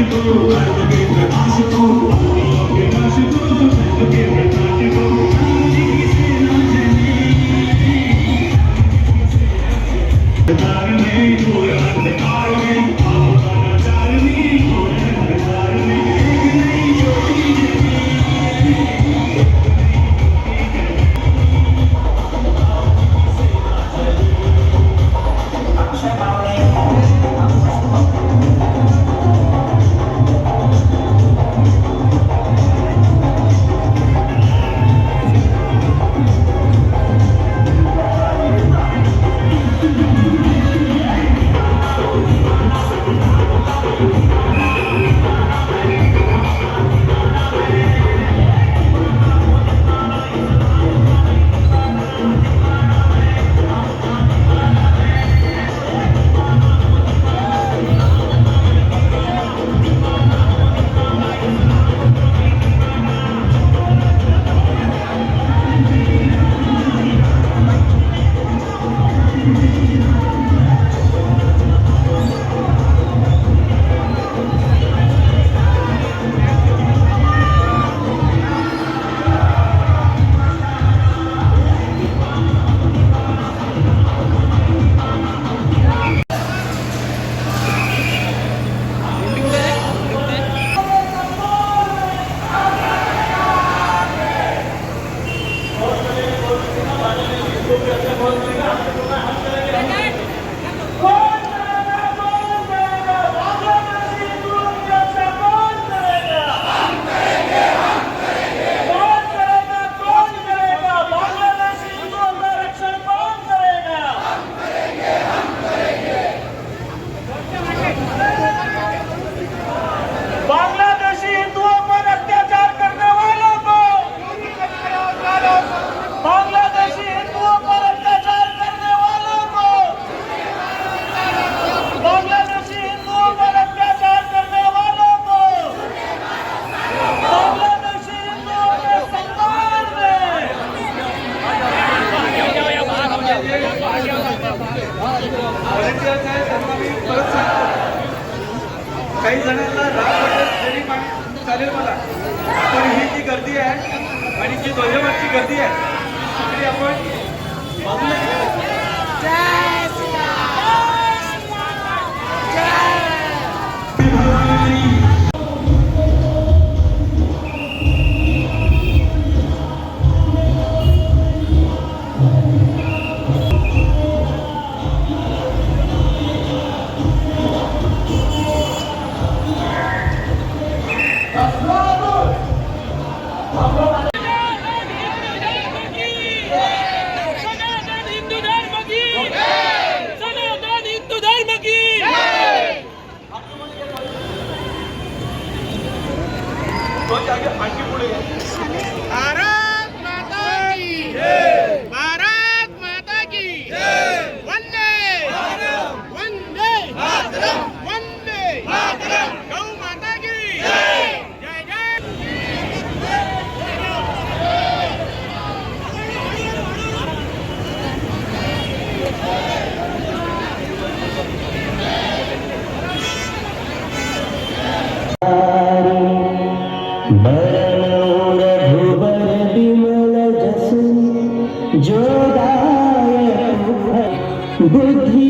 Ashiko, Ashiko, Ashiko, Ashiko, काही जणांना राग वाटेल तरी पाणी चालेल मला. पण ही जी गर्दी आहे आणि जी ध्वजवरची गर्दी आहे ती आपण बाजूला বুদ্ধি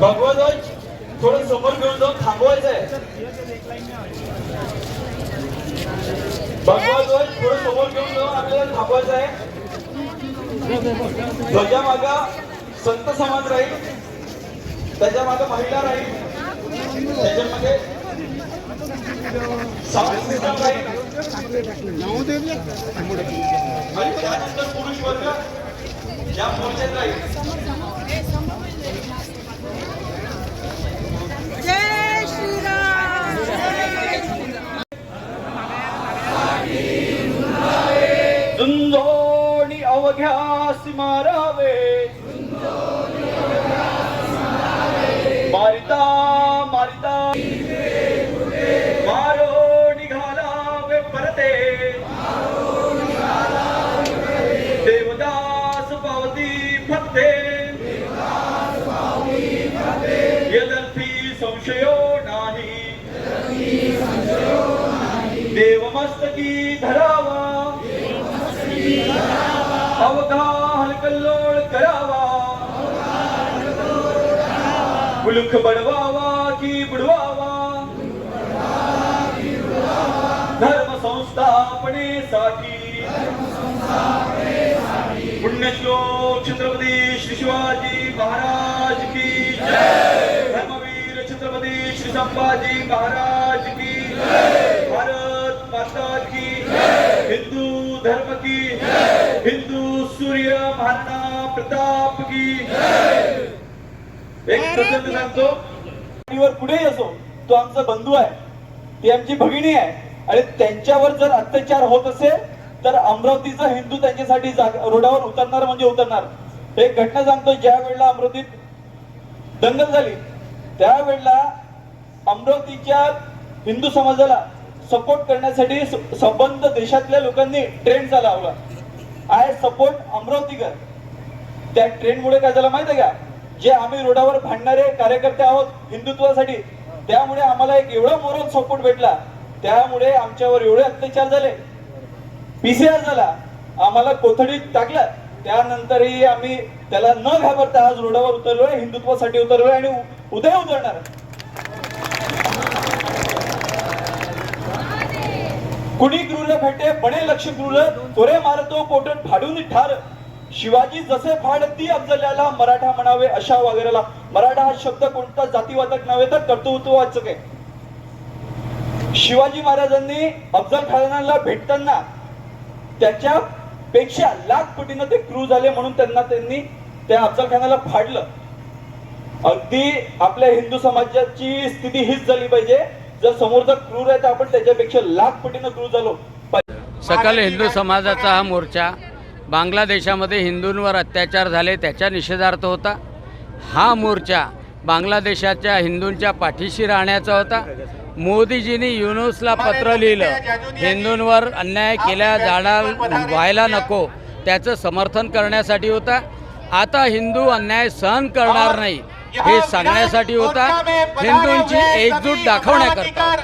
भगवा ध्वज थोडं समोर घेऊन जाऊन थांबवायचं आहे भगवा ध्वज थोडं समोर घेऊन जाऊन आपल्याला थांबवायचं आहे ध्वजा मागा. संत समाज राहील. त्याच्यामागे महिला राहील. त्याच्यामध्ये साऊंड सिस्टम राहील. आणि त्यानंतर पुरुष वर्ग. या मोर्चात राहील जय श्रीराम झुंजोणी मारावे. मारिता मारिता. मारो निघालावे परते. देवदास पावती फत्ते यदर्थी संशयो नाही. देवमस्तकी धरा अवघा हलकल्लोळ करावा मुलुख बडवावा की बुडवावा धर्म संस्थापनेसाठी पुण्यश्लोक छत्रपती श्री शिवाजी महाराज की जय। धर्मवीर छत्रपती श्री संभाजी महाराज की जय। भारत माता की हिंदू धर्म की हिंदू सूर्य महाराणा प्रताप की। एक प्रसंग सांगतो। वर कुठेही असो तो आमचा बंधू आहे. ती आमची भगिनी आहे. आणि त्यांच्यावर जर अत्याचार होत असेल तर अमरावतीचा हिंदू त्यांच्यासाठी रोडावर उतरणार म्हणजे उतरणार. एक घटना सांगतो ज्या वेळेला अमरावतीत दंगल झाली त्यावेळेला अमरावतीच्या हिंदू समाजाला सपोर्ट करण्यासाठी संबंध देशातल्या लोकांनी ट्रेंड लावला आय सपोर्ट अमरावतीकर. त्या ट्रेनमुळे काय झालं माहिती आहे का? जे आम्ही रोडावर भांडणारे कार्यकर्ते आहोत हिंदुत्वासाठी त्यामुळे आम्हाला एक एवढा मोरल सपोर्ट भेटला. त्यामुळे आमच्यावर एवढे अत्याचार झाले. पीसीआर झाला. आम्हाला कोथडीत टाकलं. त्यानंतरही आम्ही त्याला न घाबरता आज रोडावर उतरलोय हिंदुत्वासाठी उतरलोय आणि उद्या उतरणार. कुणी क्रूर भेटे बने लक्ष क्रूर तोरे मारतो कोटन फाडून ठार. शिवाजी जसे फाडती अफजल्याला मराठा म्हणावे अशा वगैरेला. मराठा हा शब्द कोणता जातीवादक नव्हे तर कर्तृत्ववाचक आहे. शिवाजी महाराजांनी अफजल खानाला भेटताना त्याच्या पेक्षा लाख पटीनं ते क्रू झाले म्हणून त्यांना त्यांनी त्या अफजल खानाला फाडलं. अगदी आपल्या हिंदू समाजाची स्थिती हीच झाली पाहिजे. जर समोरचा क्रूर आहे तर आपण त्याच्यापेक्षा लाख पटीनं क्रूर झालो. सकल हिंदू समाजाचा हा मोर्चा बांगलादेशामध्ये हिंदूंवर अत्याचार झाले त्याच्या निषेधार्थ होता. हा मोर्चा बांगलादेशाच्या हिंदूंच्या पाठीशी राहण्याचा होता. मोदीजींनी युनुसला पत्र लिहिलं हिंदूंवर अन्याय केल्या जाणार व्हायला नको त्याचं समर्थन करण्यासाठी होता. आता हिंदू अन्याय सहन करणार नाही. हे सांगण्यासाठी होता हिंदूंची एकजूट दाखवण्याकरता.